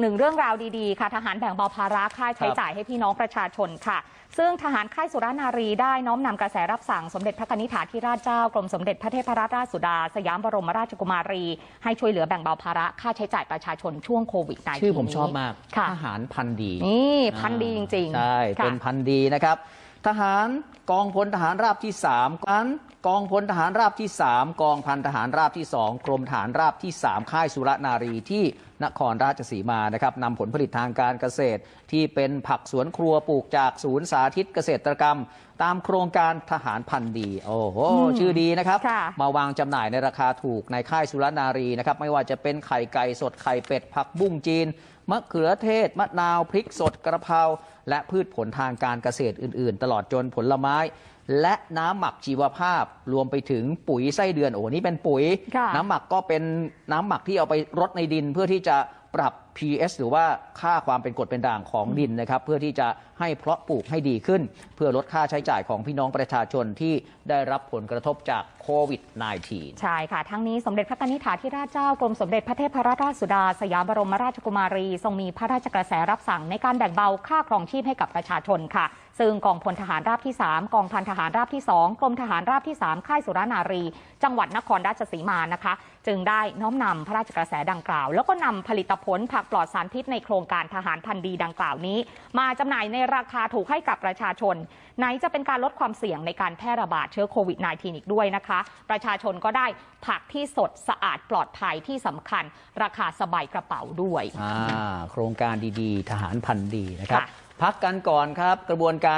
หนึ่งเรื่องราวดีๆ ค่ะทหารแบ่งเบาภาระค่าใช้จ่ายให้พี่น้องประชาชนค่ะ ซึ่งทหารค่ายสุรนารีได้น้อมนำกระแสรับสั่งสมเด็จพระกนิษฐาธิราชเจ้ากรมสมเด็จพระเทพรัตนราชสุดา สยามบรมราชกุมารี ให้ช่วยเหลือแบ่งเบาภาระค่าใช้จ่ายประชาชนช่วงโควิด -19 ชื่อผมชอบมากค่ะทหารพันธุ์ดีนี่พันดีจริงๆใช่ค่ะเป็นพันธุ์ดีนะครับ ทหารกองพลทหารราบที่3กองกองพลทหารราบที่ 3 กองพันทหารราบที่ 2 กรมทหารราบที่ 3 ค่ายสุรนารีที่นครราชสีมานะครับนำผลผลิตทางการเกษตร ที่เป็นผักสวนครัวปลูกจากศูนย์สาธิตเกษตรกรรม ตามโครงการทหารพันธุ์ดี โอ้โหอืมชื่อดีนะครับค่ะมาวางจำหน่ายในราคาถูกในค่ายสุรนารีนะครับ ไม่ว่าจะเป็นไข่ไก่สดไข่เป็ดผักบุ้งจีนมะเขือเทศ มะนาวพริกสดกระเพราและพืชผลทางการเกษตรอื่น ๆ ตลอดจนผลไม้ และน้ำหมักชีวภาพรวมไปถึงปุ๋ยไส้เดือนโอ้นี่เป็นปุ๋ยค่ะน้ำหมักก็เป็นน้ำหมักที่เอาไปรดในดินเพื่อที่จะปรับ PS หรือว่าค่าความเป็นกรดเป็นด่างของดินนะครับ เพื่อที่จะให้เพาะปลูกให้ดีขึ้น เพื่อลดค่าใช้จ่ายของพี่น้องประชาชนที่ได้รับผลกระทบจากโควิด -19 ใช่ค่ะ ทั้งนี้สมเด็จพระกนิษฐาธิราชเจ้ากรมสมเด็จพระเทพรัตนราชสุดา สยามบรมราชกุมารี ทรงมีพระราชกระแสรับสั่งในการแบ่งเบาค่าครองชีพให้กับประชาชนค่ะ ซึ่งกองพลทหารราบที่ 3 กองพันทหารราบที่ 2 กรมทหารราบที่ 3 ค่ายสุรนารี จังหวัดนครราชสีมานะคะ จึงได้น้อมนำพระราชกระแสดังกล่าว แล้วก็นำผลิตผลผักปลอดสารพิษในโครงการทหารพันธุ์ดีดังกล่าวนี้ มาจำหน่ายในราคาถูกให้กับประชาชน ไหนจะเป็นการลดความเสี่ยงในการแพร่ระบาดเชื้อโควิด -19 อีกด้วยนะคะ ประชาชนก็ได้ผักที่สดสะอาดปลอดภัยที่สำคัญ ราคาสบายกระเป๋าด้วยอ่าโครงการดีๆ ทหารพันธุ์ดีนะครับค่ะพักกันก่อนครับกระบวนการ